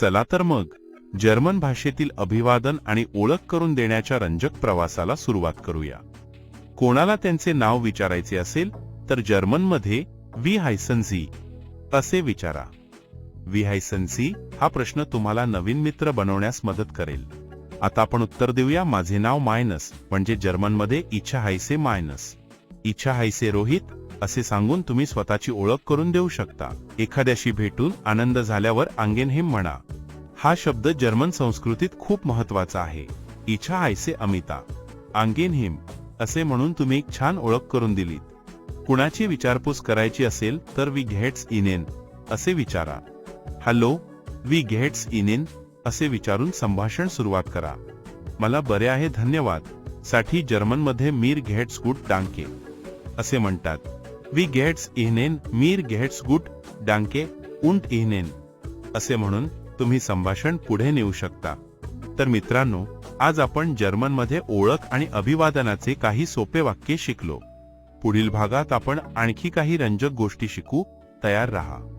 चला तर मग. जर्मन भाषेतील अभिवादन आणि ओळख करून देण्याच्या रंजक प्रवासाला सुरुवात करूया. कोणाला त्यांचे नाव विचारायचे असेल तर जर्मनमध्ये वी हायसनझी असे विचारा. वी हायसनझी हा प्रश्न तुम्हाला नवीन मित्र बनवण्यास मदत करेल. आता आपण उत्तर देऊया. माझे नाव मायनस म्हणजे जर्मनमध्ये इच्छा हायसे मायनस इच्छा हायसे रोहित असे सांगून तुम्ही स्वतःची ओळख करून देऊ शकता. एखाद्याशी भेटून आनंद झाल्यावर आंगेनहेम म्हणा. हा शब्द जर्मन संस्कृतीत खूप महत्त्वाचा आहे. इच्छा आयसे अमिता. अंगेनहिम असे म्हणून तुम्ही एक छान ओळख करून दिलीत. कुणाची विचारपूस करायची असेल तर वी घेट्स इनेन असे विचारा. हॅलो वी घेट्स इनेन असे विचारून संभाषण सुरुवात करा. मला बरे आहे धन्यवाद. साठी जर्मनमध्ये मीर घेट्स गुड टांके असे म्हणतात. वी गेट्स इहनेन मीर गेट्स गुट डांके उंट इहनेन असे म्हणून तुम्ही संभाषण पुढे नेऊ शकता. तर मित्रांनो आज आपण जर्मनमध्ये ओळख आणि अभिवादनाचे काही सोपे वाक्य शिकलो. पुढील भागात आपण आणखी काही रंजक गोष्टी शिकू तयार राहा.